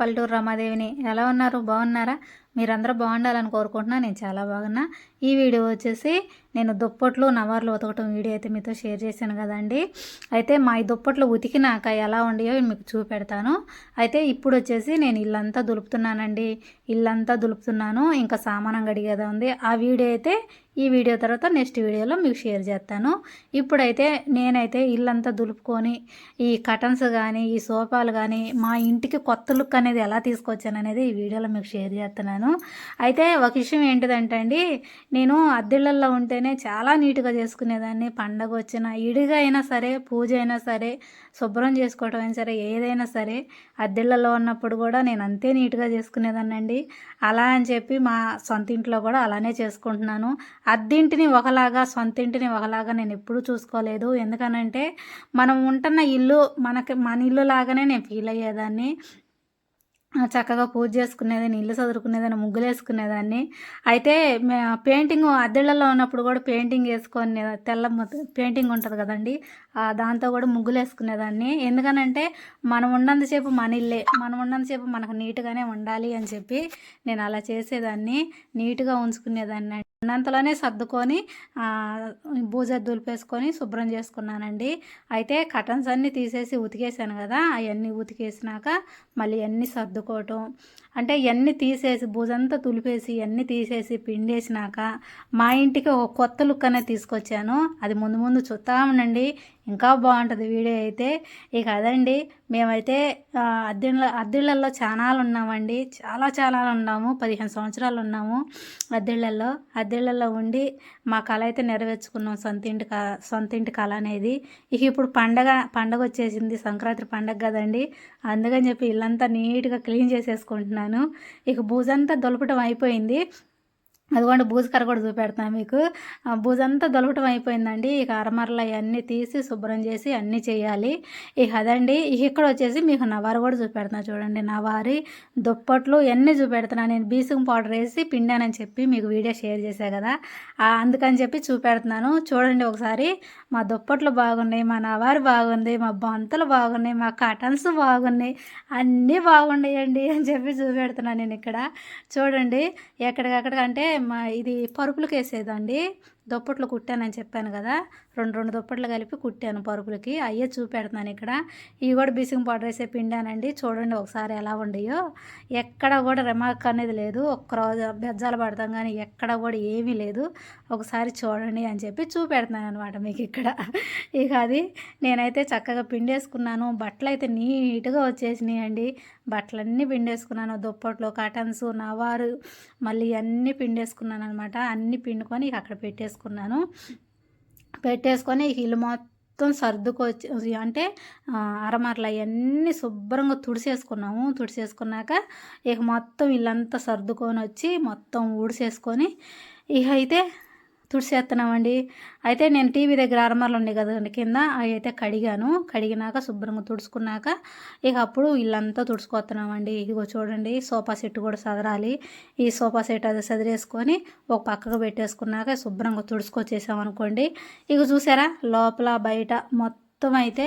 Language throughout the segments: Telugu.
పల్లెటూరు రమాదేవిని. ఎలా ఉన్నారు? బాగున్నారా? మీరందరూ బాగుండాలని కోరుకుంటున్నా. నేను చాలా బాగున్నా. ఈ వీడియో వచ్చేసి నేను దుప్పట్లు నవార్లు ఉతకటం వీడియో అయితే మీతో షేర్ చేశాను కదండి. అయితే మా ఈ దుప్పట్లు ఉతికినాక ఎలా ఉండయో మీకు చూపెడతాను. అయితే ఇప్పుడు వచ్చేసి నేను ఇల్లంతా దులుపుతున్నానండి. ఇల్లంతా దులుపుతున్నాను. ఇంకా సామానం గడిగేదా ఉంది. ఆ వీడియో అయితే ఈ వీడియో తర్వాత నెక్స్ట్ వీడియోలో మీకు షేర్ చేస్తాను. ఇప్పుడైతే నేనైతే ఇల్లంతా దులుపుకొని ఈ కటన్స్ కానీ ఈ సోఫాలు కానీ మా ఇంటికి కొత్త లుక్ అనేది ఎలా తీసుకొచ్చాను అనేది ఈ వీడియోలో మీకు షేర్ చేస్తున్నాను. అయితే ఒక విషయం ఏంటిదంటే అండి నేను అద్దెళ్ళల్లో ఉంటేనే చాలా నీట్గా చేసుకునేదాన్ని. పండగ వచ్చిన ఇడిగా అయినా సరే పూజ అయినా సరే శుభ్రం చేసుకోవటం అయినా సరే ఏదైనా సరే అద్దెళ్ళల్లో ఉన్నప్పుడు కూడా నేను అంతే నీట్గా చేసుకునేదాన్ని అండి అలా అని చెప్పి మా సొంత ఇంట్లో కూడా అలానే చేసుకుంటున్నాను. అద్దింటిని ఒకలాగా సొంత ఇంటిని ఒకలాగా నేను ఎప్పుడూ చూసుకోలేదు. ఎందుకనంటే మనం ఉంటున్న ఇల్లు మనకి మన ఇల్లు లాగానే నేను ఫీల్ అయ్యేదాన్ని. చక్కగా పూజ చేసుకునేదాన్ని ఇల్లు చదువుకునేదని ముగ్గులు వేసుకునేదాన్ని. అయితే పెయింటింగ్ అద్దెళ్ళలో ఉన్నప్పుడు కూడా పెయింటింగ్ వేసుకొని తెల్ల పెయింటింగ్ ఉంటుంది కదండి దాంతో కూడా ముగ్గులు వేసుకునేదాన్ని. ఎందుకనంటే మనం ఉన్నంతసేపు మన ఇల్లే మనం ఉన్నంతసేపు మనకు నీట్గానే ఉండాలి అని చెప్పి నేను అలా చేసేదాన్ని నీట్గా ఉంచుకునేదాన్ని. ఉన్నంతలోనే సర్దుకొని బూజ దులిపేసుకొని శుభ్రం చేసుకున్నానండి. అయితే కటన్స్ అన్నీ తీసేసి ఉతికేసాను కదా అవన్నీ ఉతికేసినాక మళ్ళీ అన్నీ సర్దుకోవటం అంటే ఇవన్నీ తీసేసి భుజంతా తులిపేసి ఇవన్నీ తీసేసి పిండేసినాక మా ఇంటికి ఒక కొత్త లుక్ అనేది తీసుకొచ్చాను. అది ముందు ముందు చూస్తామనండి ఇంకా బాగుంటుంది వీడియో అయితే. ఇక అదండి. మేమైతే అద్దెళ్ళ అద్దెళ్ళల్లో చాలా ఉన్నామండి. చాలా చాలా ఉన్నాము. పదిహేను సంవత్సరాలు ఉన్నాము అద్దెళ్ళల్లో. అద్దెళ్ళల్లో ఉండి మా కళ అయితే నెరవేర్చుకున్నాం సొంత ఇంటి సొంత ఇంటి కళ అనేది. ఇక ఇప్పుడు పండగ పండగ వచ్చేసింది. సంక్రాంతి పండగ కదండి. అందుకని చెప్పి ఇల్లంతా నీట్గా క్లీన్ చేసేసుకుంటున్నాను. ఇక బూజంతా దొలపటం అయిపోయింది. అదిగోండి బూజకర కూడా చూపెడతాను మీకు. బూజంతా దొలకటం అయిపోయిందండి. ఇక అరమరలు అవన్నీ తీసి శుభ్రం చేసి అన్నీ చేయాలి. ఇక అదండి ఇక ఇక్కడ వచ్చేసి మీకు నవారు కూడా చూపెడుతున్నా చూడండి. నవారి దుప్పట్లు ఇవన్నీ చూపెడుతున్నాను నేను బీసింగ్ పౌడర్ వేసి పిండానని చెప్పి మీకు వీడియో షేర్ చేశాను కదా. అందుకని చెప్పి చూపెడుతున్నాను. చూడండి ఒకసారి మా దుప్పట్లు బాగున్నాయి మా నవారు బాగుంది మా బంతలు బాగున్నాయి మా కటన్స్ బాగున్నాయి అన్నీ బాగున్నాయండి అని చెప్పి చూపెడుతున్నాను నేను ఇక్కడ. చూడండి ఎక్కడికక్కడ అంటే ఇది పరుపులకు వేసేదండి దుప్పట్లు కుట్టానని చెప్పాను కదా. రెండు రెండు దుప్పట్లు కలిపి కుట్టాను పరుపులకి. అయ్యే చూపెడుతున్నాను ఇక్కడ. ఇవి కూడా బీసింగ్ పౌడర్ వేసే పిండానండి. చూడండి ఒకసారి ఎలా ఉండయో. ఎక్కడ కూడా రిమార్క్ అనేది లేదు. ఒక్క రోజు బెజ్జాలు పడతాం కానీ ఎక్కడ కూడా ఏమీ లేదు. ఒకసారి చూడండి అని చెప్పి చూపెడుతున్నాను అనమాట మీకు ఇక్కడ. ఇక అది నేనైతే చక్కగా పిండేసుకున్నాను. బట్టలు అయితే నీట్గా వచ్చేసినాయి అండి బట్టలన్నీ పిండేసుకున్నాను. దుప్పట్లు కటన్స్ నవారు మళ్ళీ అన్నీ పిండేసుకున్నాను అనమాట అన్నీ పిండుకొని ఇక అక్కడ పెట్టేసుకున్నాను. పెట్టేసుకొని ఇల్లు మొత్తం సర్దుకొచ్చి అంటే అరమరలు అవన్నీ శుభ్రంగా తుడిసేసుకున్నాము. తుడిసేసుకున్నాక ఇక మొత్తం ఇల్లంతా సర్దుకొని వచ్చి మొత్తం ఊడిసేసుకొని ఇక అయితే తుడిసేస్తున్నామండి అయితే నేను టీవీ దగ్గర అరమరలు ఉన్నాయి కదండి కింద అవి అయితే కడిగాను. కడిగినాక శుభ్రంగా తుడుచుకున్నాక ఇక అప్పుడు ఇల్లంతా తుడుచుకొస్తున్నామండి ఇదిగో చూడండి సోఫా సెట్ కూడా సదరాలి. ఈ సోఫా సెట్ అది సదిరేసుకొని ఒక పక్కకు పెట్టేసుకున్నాక శుభ్రంగా తుడుచుకొచ్చేసామనుకోండి. ఇక చూసారా లోపల బయట మొత్తం అయితే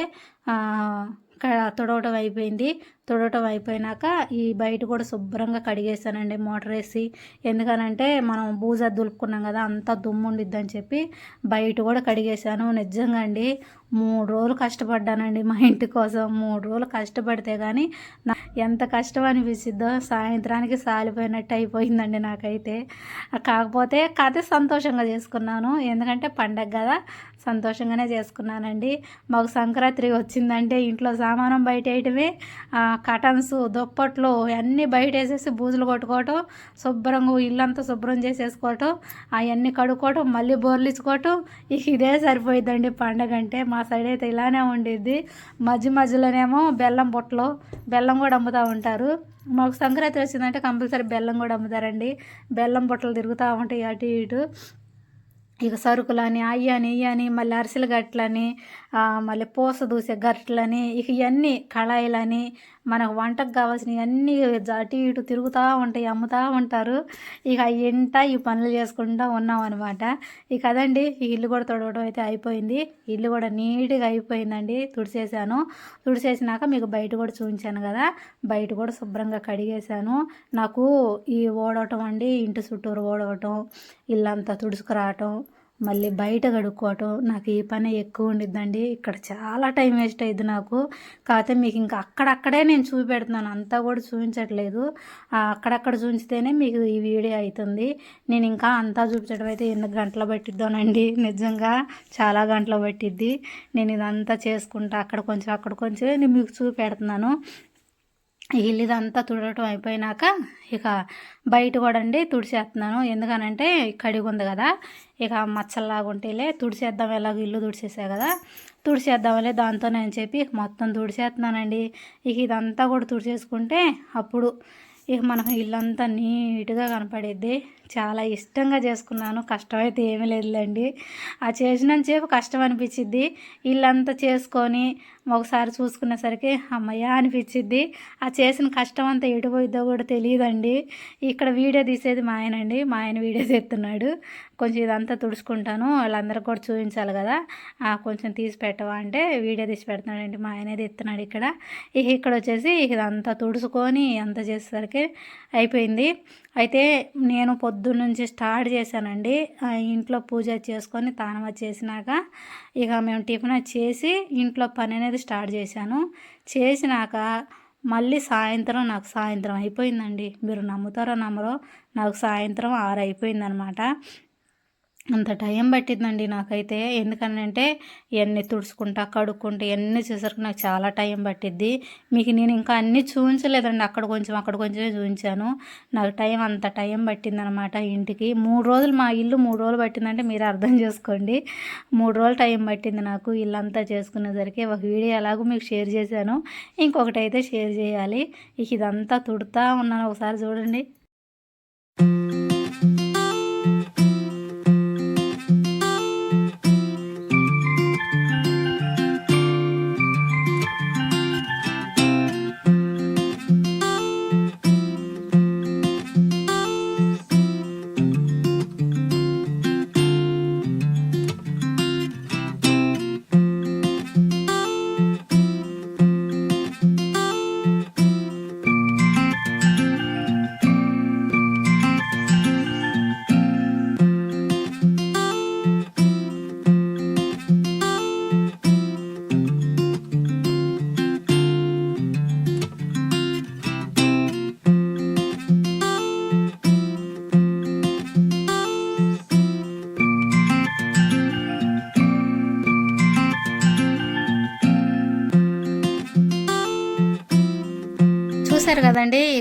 తుడవటం అయిపోయింది. తుడటం అయిపోయినాక ఈ బయట కూడా శుభ్రంగా కడిగేసానండి మోటార్ వేసి. ఎందుకనంటే మనం బూజ దులుపుకున్నాం కదా అంతా దుమ్ము ఉండిద్దని చెప్పి బయట కూడా కడిగేసాను నిజంగా అండి మూడు రోజులు కష్టపడ్డానండి మా ఇంటి కోసం. మూడు రోజులు కష్టపడితే కానీ నా ఎంత కష్టం అనిపిస్తుందో సాయంత్రానికి సాలిపోయినట్టు అయిపోయిందండి నాకైతే. కాకపోతే కథ సంతోషంగా చేసుకున్నాను. ఎందుకంటే పండగ కదా సంతోషంగానే చేసుకున్నానండి. మాకు సంక్రాంతి వచ్చిందంటే ఇంట్లో సామానం బయట వేయటమే కటన్స్ దుప్పట్లు అన్నీ బయట వేసేసి బూజులు కొట్టుకోవటం శుభ్రంగా ఇల్లంతా శుభ్రం చేసేసుకోవటం అవన్నీ కడుక్కోవటం మళ్ళీ బోర్లిచ్చుకోవటం ఇక ఇదే సరిపోయిద్దండి పండగ అంటే. మా సైడ్ అయితే ఇలానే ఉండేది మధ్య మధ్యలోనేమో బెల్లం బుట్టలు బెల్లం కూడా అమ్ముతూ ఉంటారు. మాకు సంక్రాంతి వచ్చిందంటే కంపల్సరీ బెల్లం కూడా అమ్ముతారండి. బెల్లం బుట్టలు తిరుగుతూ ఉంటాయి అటు ఇటు. ఇక సరుకులని అయ్యని ఇయ్యని మళ్ళీ అరిసెల గట్లని మళ్ళీ పూస దూసే గట్లని ఇక ఇవన్నీ కళాయిలని మనకు వంటకు కావాల్సినవి అన్నీ అటు ఇటు తిరుగుతూ ఉంటాయి అమ్ముతూ ఉంటారు. ఇక ఇంట ఈ పనులు చేసుకుంటూ ఉన్నాం అనమాట ఇక అదండి ఈ ఇల్లు కూడా తొడవడం అయితే అయిపోయింది. ఇల్లు కూడా నీట్గా అయిపోయిందండి. తుడిచేసాను తుడిచేసినాక మీకు బయట కూడా చూపించాను కదా. బయట కూడా శుభ్రంగా కడిగేశాను. నాకు ఈ ఓడవటం అండి ఇంటి చుట్టూరు ఓడవటం ఇల్లంతా తుడుచుకురావటం మళ్ళీ బయట కడుక్కోవటం నాకు ఈ పని ఎక్కువ ఉండిద్దండి. ఇక్కడ చాలా టైం వేస్ట్ అయ్యింది నాకు. కాకపోతే మీకు ఇంకా అక్కడక్కడే నేను చూపెడుతున్నాను. అంతా కూడా చూపించట్లేదు. అక్కడక్కడ చూపించితేనే మీకు ఈ వీడియో అవుతుంది నేను ఇంకా అంతా చూపించడం అయితే ఎన్ని గంటలు పట్టిద్దోనండి నిజంగా చాలా గంటలు పట్టిద్ది. నేను ఇదంతా చేసుకుంటా. అక్కడ కొంచెం అక్కడ కొంచెం నేను మీకు చూపెడుతున్నాను. ఇల్లు ఇదంతా తుడటం అయిపోయినాక ఇక బయట కూడా అండి తుడిచేస్తున్నాను. ఎందుకనంటే కడిగి ఉంది కదా ఇక మచ్చల్లాగా ఉంటేలే తుడిచేద్దాం ఎలాగో ఇల్లు తుడిచేసా కదా తుడిచేద్దాంలే దాంతో నేను చెప్పి మొత్తం తుడిచేస్తున్నానండి. ఇక ఇదంతా కూడా తుడిచేసుకుంటే అప్పుడు ఇక మనకు ఇల్లంతా నీట్గా కనపడేది చాలా ఇష్టంగా చేసుకున్నాను. కష్టమైతే ఏమీ లేదులేండి. ఆ చేసినంతసేపు కష్టం అనిపించిద్ది. ఇల్లంతా చేసుకొని ఒకసారి చూసుకునేసరికి అమ్మయ్య అనిపించిద్ది. ఆ చేసిన కష్టం అంతా ఎటుపోయిద్దో కూడా తెలియదండి. ఇక్కడ వీడియో తీసేది మా ఆయన అండి మా ఆయన వీడియో తీస్తున్నాడు. కొంచెం ఇదంతా తుడుచుకుంటాను. వాళ్ళందరూ కూడా చూపించాలి కదా. కొంచెం తీసి పెట్టవా అంటే వీడియో తీసి పెడుతున్నాడండి. మా ఆయనే తీస్తున్నాడు ఇక్కడ. ఇక ఇక్కడ వచ్చేసి ఇదంతా తుడుచుకొని అంతా చేసేసరికి అయిపోయింది. అయితే నేను పొద్దు పొద్దున్నుంచి స్టార్ట్ చేశానండి. ఇంట్లో పూజ చేసుకొని తానవ చేసినాక ఇక మేము టిఫిన్ చేసి ఇంట్లో పని అనేది స్టార్ట్ చేశాను. చేసినాక మళ్ళీ సాయంత్రం నాకు సాయంత్రం అయిపోయిందండి. మీరు నమ్ముతారో నమ్మరో నాకు సాయంత్రం ఆరు అయిపోయిందనమాట. అంత టైం పట్టిందండి నాకైతే. ఎందుకనంటే ఇవన్నీ తుడుచుకుంటా కడుక్కుంటా ఇవన్నీ చేసరికి నాకు చాలా టైం పట్టిద్ది. మీకు నేను ఇంకా అన్నీ చూపించలేదండి అక్కడ కొంచెం అక్కడ కొంచెమే చూపించాను నాకు టైం అంత టైం పట్టిందనమాట ఇంటికి. మూడు రోజులు మా ఇల్లు మూడు రోజులు పట్టిందంటే మీరు అర్థం చేసుకోండి. మూడు రోజులు టైం పట్టింది నాకు ఇల్లంతా చేసుకునేసరికి. ఒక వీడియో ఎలాగో మీకు షేర్ చేశాను. ఇంకొకటి అయితే షేర్ చేయాలి. ఇదంతా తుడుతా ఉన్నాను. ఒకసారి చూడండి.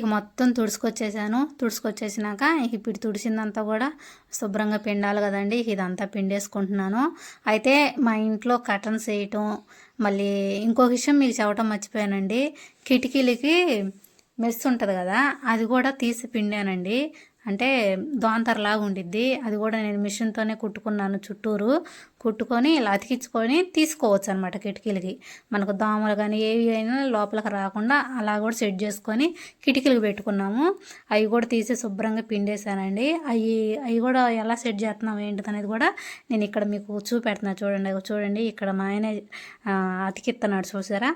ఇక మొత్తం తుడుచుకొచ్చేసాను. తుడుచుకొచ్చేసినాక ఇప్పుడు తుడిచిందంతా కూడా శుభ్రంగా పిండాలి కదండి. ఇదంతా పిండేసుకుంటున్నాను. అయితే మా ఇంట్లో కటన్స్ వేయటం మళ్ళీ ఇంకొక విషయం మీకు చెప్పటం మర్చిపోయానండి. కిటికీలకి మెస్ ఉంటుంది కదా అది కూడా తీసి పిండానండి. అంటే దోంతరలాగా ఉండిద్ది. అది కూడా నేను మిషన్తోనే కుట్టుకున్నాను చుట్టూరు. కుట్టుకొని ఇలా అతికించుకొని తీసుకోవచ్చు అనమాట కిటికీలకి. మనకు దోమలు కానీ ఏవి అయినా లోపలికి రాకుండా అలా కూడా సెట్ చేసుకొని కిటికీలకు పెట్టుకున్నాము. అవి కూడా తీసి శుభ్రంగా పిండేశానండి. అవి అవి కూడా ఎలా సెట్ చేస్తున్నాం ఏంటిది అనేది కూడా నేను ఇక్కడ మీకు చూపెడుతున్నా. చూడండి చూడండి. ఇక్కడ మా ఆయన అతికిస్తున్నాడు చూసారా?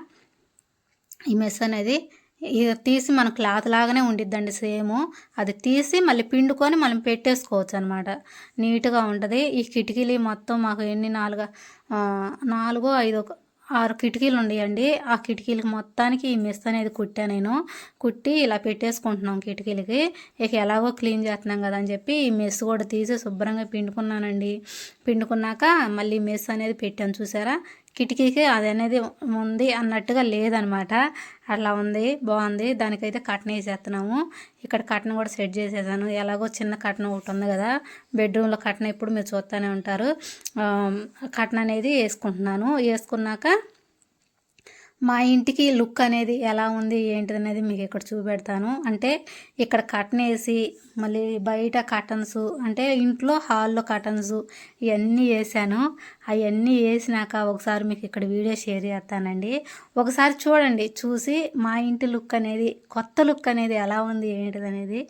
ఈ మెస్ అనేది ఇక తీసి మన క్లాత్ లాగానే ఉండిద్దండి సేమ్. అది తీసి మళ్ళీ పిండుకొని మనం పెట్టేసుకోవచ్చు అనమాట నీట్గా ఉంటుంది. ఈ కిటికీలు మొత్తం మాకు ఎన్ని నాలుగు నాలుగో ఐదో ఆరు కిటికీలు ఉన్నాయండి. ఆ కిటికీలకి మొత్తానికి ఈ మెస్ అనేది కుట్టా నేను. కుట్టి ఇలా పెట్టేసుకుంటున్నాం కిటికీలకి. ఇక ఎలాగో క్లీన్ చేస్తున్నాం కదా అని చెప్పి ఈ మెస్ కూడా తీసి శుభ్రంగా పిండుకున్నానండి. పిండుకున్నాక మళ్ళీ మెస్ అనేది పెట్టాను చూసారా? కిటికీకి అది అనేది ఉంది అన్నట్టుగా లేదనమాట. అట్లా ఉంది బాగుంది. దానికైతే కట్న వేసేస్తున్నాము. ఇక్కడ కట్న కూడా సెట్ చేసేసాను. ఎలాగో చిన్న కట్న ఒకటి ఉంది కదా బెడ్రూమ్లో కట్న ఎప్పుడు మీరు చూస్తూనే ఉంటారు. కట్న అనేది వేసుకుంటున్నాను. వేసుకున్నాక మా ఇంటికి లుక్ అనేది ఎలా ఉంది ఏంటిది అనేది మీకు ఇక్కడ చూపెడతాను. అంటే ఇక్కడ కర్టన్ వేసి మళ్ళీ బయట కర్టన్స్ అంటే ఇంట్లో హాల్లో కర్టన్స్ ఇవన్నీ వేసాను అవన్నీ వేసినాక ఒకసారి మీకు ఇక్కడ వీడియో షేర్ చేస్తానండి. ఒకసారి చూడండి చూసి మా ఇంటి లుక్ అనేది కొత్త లుక్ అనేది ఎలా ఉంది ఏంటిది అనేది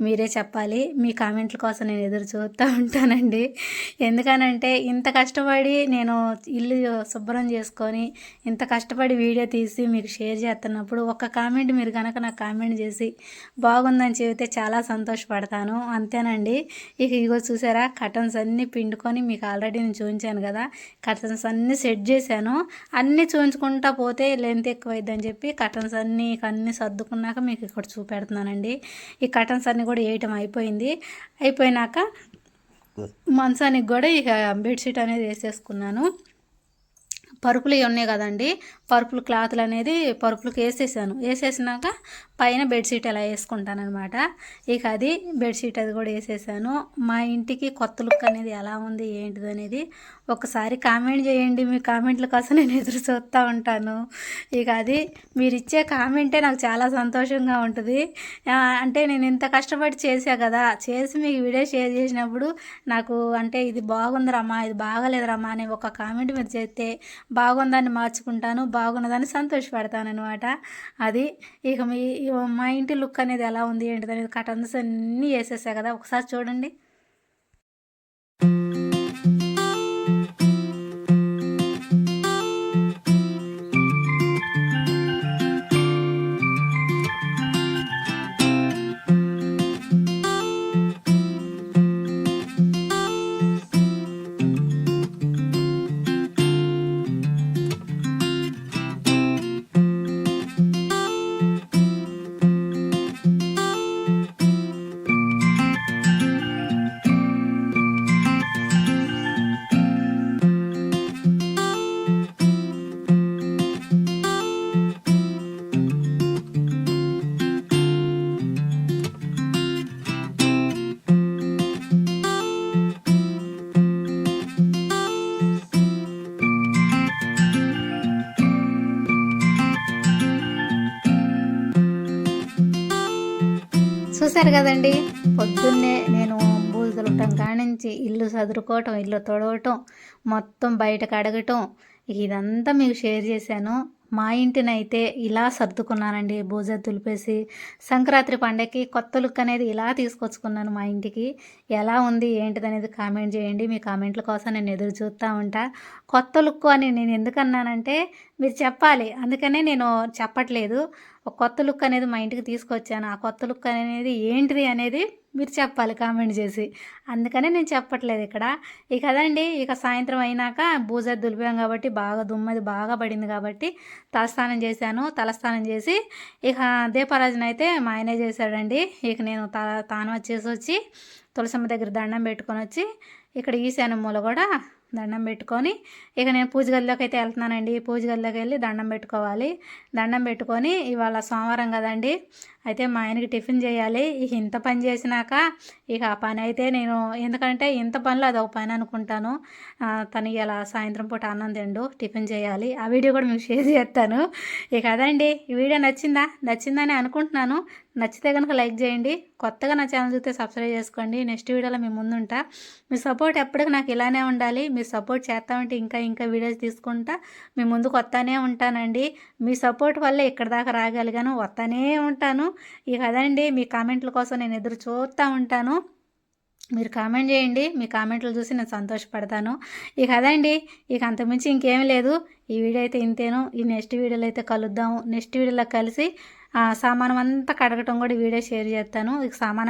మీరే చెప్పాలి. మీ కామెంట్ల కోసం నేను ఎదురు చూస్తూ ఉంటానండి. ఎందుకనంటే ఇంత కష్టపడి నేను ఇల్లు శుభ్రం చేసుకొని ఇంత కష్టపడి వీడియో తీసి మీకు షేర్ చేస్తున్నప్పుడు ఒక కామెంట్ మీరు కనుక నాకు కామెంట్ చేసి బాగుందని చెబితే చాలా సంతోషపడతాను. అంతేనండి. ఇక ఇగో చూసారా కటన్స్ అన్నీ పిండుకొని మీకు ఆల్రెడీ నేను చూపించాను కదా కటన్స్ అన్నీ సెట్ చేశాను. అన్నీ చూపించుకుంటా పోతే లెంత్ ఎక్కువైద్దని చెప్పి కటన్స్ అన్నీ అన్నీ సర్దుకున్నాక మీకు ఇక్కడ చూపెడుతున్నానండి. ఈ కటన్స్ అన్నీ కూడా వేయటం అయిపోయింది. అయిపోయినాక మంచానికి కూడా ఇక బెడ్షీట్ అనేది వేసేసుకున్నాను. పరుపులు ఇవి ఉన్నాయి కదండి. పరుపులు క్లాత్లు అనేది పరుపులకు వేసేసాను. వేసేసినాక పైన బెడ్షీట్ ఎలా వేసుకుంటాను అనమాట ఇక అది బెడ్షీట్ అది కూడా వేసేసాను. మా ఇంటికి కొత్త లుక్ అనేది ఎలా ఉంది ఏంటిది అనేది ఒకసారి కామెంట్ చేయండి. మీ కామెంట్ల కోసం నేను ఎదురు చూస్తూ ఉంటాను. ఇక అది మీరు ఇచ్చే కామెంటే నాకు చాలా సంతోషంగా ఉంటుంది. అంటే నేను ఇంత కష్టపడి చేసా కదా. చేసి మీకు వీడియో షేర్ చేసినప్పుడు నాకు అంటే ఇది బాగుందిరమ్మా ఇది బాగలేదురమ్మా అనే ఒక కామెంట్ మీరు చేస్తే బాగుందని మార్చుకుంటాను బాగున్నదని సంతోషపడతాను అనమాట అది ఇక మీ మా ఇంటి లుక్ అనేది ఎలా ఉంది ఏంటిది అనేది కటన్స్ అన్నీ వేసేసా కదా. ఒకసారి చూడండి. చూశారు కదండి? పొద్దున్నే నేను బూజులుంటాం కానించి ఇల్లు సదురుకోవటం ఇల్లు తొడవటం మొత్తం బయటకు అడగటం ఇదంతా మీకు షేర్ చేశాను. మా ఇంటినైతే ఇలా సర్దుకున్నానండి. బూజ తులిపేసి సంక్రాంతి పండగకి కొత్త లుక్ అనేది ఇలా తీసుకొచ్చుకున్నాను మా ఇంటికి. ఎలా ఉంది ఏంటిది అనేది కామెంట్ చేయండి. మీ కామెంట్ల కోసం నేను ఎదురు చూస్తూ ఉంటా. కొత్త లుక్ అని నేను ఎందుకన్నానంటే మీరు చెప్పాలి. అందుకనే నేను చెప్పట్లేదు. ఒక కొత్త లుక్ అనేది మా ఇంటికి తీసుకొచ్చాను. ఆ కొత్త లుక్ అనేది ఏంటిది అనేది మీరు చెప్పాలి కామెంట్ చేసి. అందుకనే నేను చెప్పట్లేదు ఇక్కడ. ఇక అదండి ఇక సాయంత్రం అయినాక బూజ దులిపాం కాబట్టి బాగా దుమ్మది బాగా పడింది కాబట్టి తలస్నానం చేశాను. తలస్నానం చేసి ఇక దీపారాజన అయితే మా ఆయనే చేశాడండి. ఇక నేను తా తాను వచ్చేసి వచ్చి తులసమ్మ దగ్గర దండం పెట్టుకొని వచ్చి ఇక్కడ ఈశాన్య మూల కూడా దండం పెట్టుకొని ఇక నేను పూజ గదిలోకి అయితే వెళ్తున్నానండి. పూజ గదిలోకి వెళ్ళి దండం పెట్టుకోవాలి. దండం పెట్టుకొని ఇవాళ సోమవారం కదండి. అయితే మా ఆయనకి టిఫిన్ చేయాలి. ఇక ఇంత పని చేసినాక ఇక ఆ పని అయితే నేను ఎందుకంటే ఇంత పనులు అది ఒక పని అనుకుంటాను. తను ఇలా సాయంత్రం పూట అన్నం తిండు టిఫిన్ చేయాలి. ఆ వీడియో కూడా మీకు షేర్ చేస్తాను. ఇక అదండి. ఈ వీడియో నచ్చిందా? నచ్చిందని అనుకుంటున్నాను. నచ్చితే కనుక లైక్ చేయండి. కొత్తగా నా ఛానల్ చూస్తే సబ్స్క్రైబ్ చేసుకోండి. నెక్స్ట్ వీడియోలో మీ ముందుంటా. మీ సపోర్ట్ ఎప్పటికీ నాకు ఇలానే ఉండాలి. మీరు సపోర్ట్ చేస్తామంటే ఇంకా ఇంకా వీడియోస్ తీసుకుంటా. మీ ముందుకు వస్తానే ఉంటానండి. మీ సపోర్ట్ వల్ల ఇక్కడ దాకా రాగలిగాను వస్తానే ఉంటాను. ఇక అదండి మీ కామెంట్ల కోసం నేను ఎదురు చూస్తూ ఉంటాను. మీరు కామెంట్ చేయండి మీ కామెంట్లు చూసి నేను సంతోషపడతాను. ఇక అదండి ఇక అంతకుమించి ఇంకేం లేదు. ఈ వీడియో అయితే ఇంతేను. ఈ నెక్స్ట్ వీడియోలో అయితే కలుద్దాము. నెక్స్ట్ వీడియోలో కలిసి సామానం అంతా కడగటం కూడా వీడియో షేర్ చేస్తాను. ఇక సామానం